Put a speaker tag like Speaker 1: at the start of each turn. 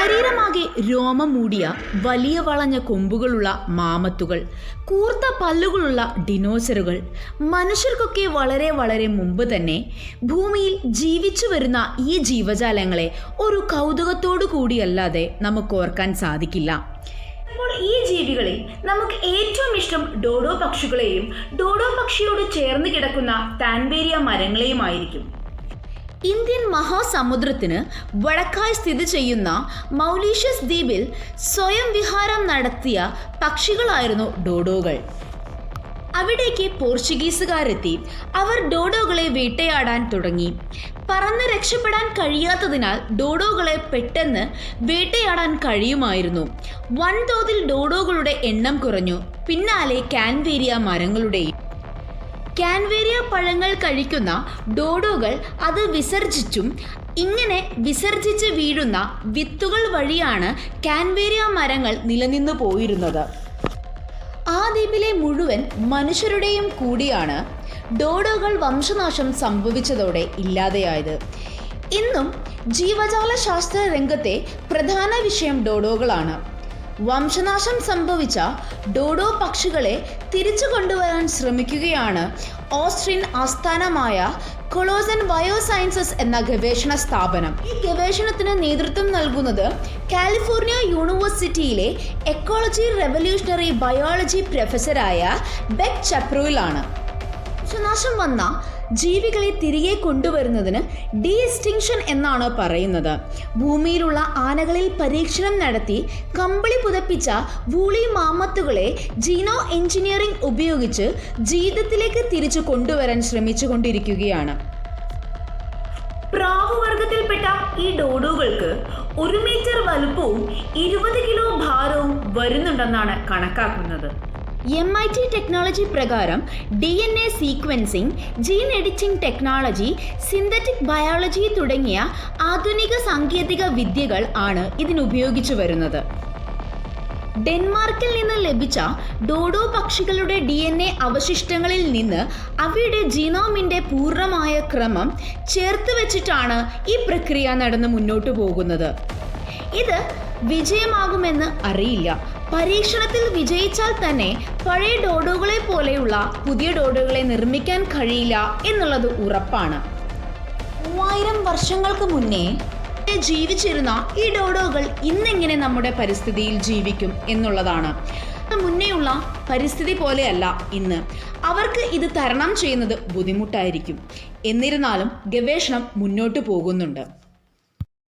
Speaker 1: ശരീരമാകെ രോമം മൂടിയ വലിയ വളഞ്ഞ കൊമ്പുകളുള്ള മാമത്തുകൾ കൂർത്ത പല്ലുകളുള്ള ഡിനോസറുകൾ മനുഷ്യർക്കൊക്കെ വളരെ വളരെ മുമ്പ് തന്നെ ഭൂമിയിൽ ജീവിച്ചു വരുന്ന ഈ ജീവജാലങ്ങളെ ഒരു കൗതുകത്തോടു കൂടിയല്ലാതെ നമുക്ക് ഓർക്കാൻ സാധിക്കില്ല. ഇപ്പോൾ ഈ ജീവികളിൽ നമുക്ക് ഏറ്റവും ഇഷ്ടം ഡോഡോ പക്ഷികളെയും ഡോഡോ പക്ഷിയോട് ചേർന്ന് കിടക്കുന്ന താൻബേരിയ മരങ്ങളെയുമായിരിക്കും. ഇന്ത്യൻ മഹാസമുദ്രത്തിന് വടക്കായി സ്ഥിതി ചെയ്യുന്ന മൗലീഷ്യസ് ദ്വീപിൽ സ്വയം വിഹാരം നടത്തിയ പക്ഷികളായിരുന്നു ഡോഡോകൾ. അവിടേക്ക് പോർച്ചുഗീസുകാരെത്തി അവർ ഡോഡോകളെ വേട്ടയാടാൻ തുടങ്ങി. പറന്ന് രക്ഷപ്പെടാൻ കഴിയാത്തതിനാൽ ഡോഡോകളെ പെട്ടെന്ന് വേട്ടയാടാൻ കഴിയുമായിരുന്നു. വൻതോതിൽ ഡോഡോകളുടെ എണ്ണം കുറഞ്ഞു. പിന്നാലെ കാൻവേരിയ മരങ്ങളുടെയും കാൻവേരിയ പഴങ്ങൾ കഴിക്കുന്ന ഡോഡോകൾ അത് വിസർജിച്ചും ഇങ്ങനെ വിസർജിച്ച് വീഴുന്ന വിത്തുകൾ വഴിയാണ് കാൻവേരിയ മരങ്ങൾ നിലനിന്നു പോയിരുന്നത്. ആ ദ്വീപിലെ മുഴുവൻ മനുഷ്യരുടെയും കൂടിയാണ് ഡോഡോകൾ വംശനാശം സംഭവിച്ചതോടെ ഇല്ലാതെയായത്. ഇന്നും ജീവജാല ശാസ്ത്ര രംഗത്തെ പ്രധാന വിഷയം ഡോഡോകളാണ്. വംശനാശം സംഭവിച്ച ഡോഡോ പക്ഷികളെ തിരിച്ചു കൊണ്ടുവരാൻ ശ്രമിക്കുകയാണ്. ഓസ്ട്രിയൻ ആസ്ഥാനമായ കൊളോസൻ ബയോസയൻസസ് എന്ന ഗവേഷണ സ്ഥാപനം. ഈ ഗവേഷണത്തിന് നേതൃത്വം നൽകുന്നത് കാലിഫോർണിയ യൂണിവേഴ്സിറ്റിയിലെ എക്കോളജി റെവല്യൂഷണറി ബയോളജി പ്രൊഫസറായ ബെക് ചപ്രൂയിലാണ് വംശനാശം വന്ന ജീവികളെ തിരികെ കൊണ്ടുവരുന്നതിന് ഡി എക്സ്റ്റിങ്ഷൻ എന്നാണ് പറയുന്നത്. ഭൂമിയിലുള്ള ആനകളിൽ പരീക്ഷണം നടത്തി കമ്പിളി പുതപ്പിച്ച വൂളി മാമത്തുകളെ ജീനോ എഞ്ചിനീയറിംഗ് ഉപയോഗിച്ച് ജീവിതത്തിലേക്ക് തിരിച്ചു കൊണ്ടുവരാൻ ശ്രമിച്ചുകൊണ്ടിരിക്കുകയാണ്. പ്രാവുവർഗത്തിൽപ്പെട്ട ഈ ഡോഡോകൾക്ക് ഒരു മീറ്റർ വലുപ്പവും ഇരുപത് കിലോ ഭാരവും വരുന്നുണ്ടെന്നാണ് കണക്കാക്കുന്നത്. എം ഐ ടി ടെക്നോളജി പ്രകാരം D N A sequencing gene editing technology synthetic biology തുടങ്ങിയ ആധുനിക സാങ്കേതിക വിദ്യകൾ ആണ് ഇതിനുപയോഗിച്ചു വരുന്നത്. ഡെൻമാർക്കിൽ നിന്ന് ലഭിച്ച ഡോഡോ പക്ഷികളുടെ ഡി എൻ എ അവശിഷ്ടങ്ങളിൽ നിന്ന് അവയുടെ ജീനോമിന്റെ പൂർണമായ ക്രമം ചേർത്ത് വെച്ചിട്ടാണ് ഈ പ്രക്രിയ നടന്ന് മുന്നോട്ട് പോകുന്നത്. ഇത് വിജയമാകുമെന്ന് അറിയില്ല. പരീക്ഷണത്തിൽ വിജയിച്ചാൽ തന്നെ പഴയ ഡോഡോകളെ പോലെയുള്ള പുതിയ ഡോഡോകളെ നിർമ്മിക്കാൻ കഴിയില്ല എന്നുള്ളത് ഉറപ്പാണ്. മൂവായിരം വർഷങ്ങൾക്ക് മുന്നേ ജീവിച്ചിരുന്ന ഈ ഡോഡോകൾ ഇന്നെങ്ങനെ നമ്മുടെ പരിസ്ഥിതിയിൽ ജീവിക്കും എന്നുള്ളതാണ്. മുന്നേയുള്ള പരിസ്ഥിതി പോലെയല്ല ഇന്ന്. അവർക്ക് ഇത് തരണം ചെയ്യുന്നത് ബുദ്ധിമുട്ടായിരിക്കും. എന്നിരുന്നാലും ഗവേഷണം മുന്നോട്ട് പോകുന്നുണ്ട്.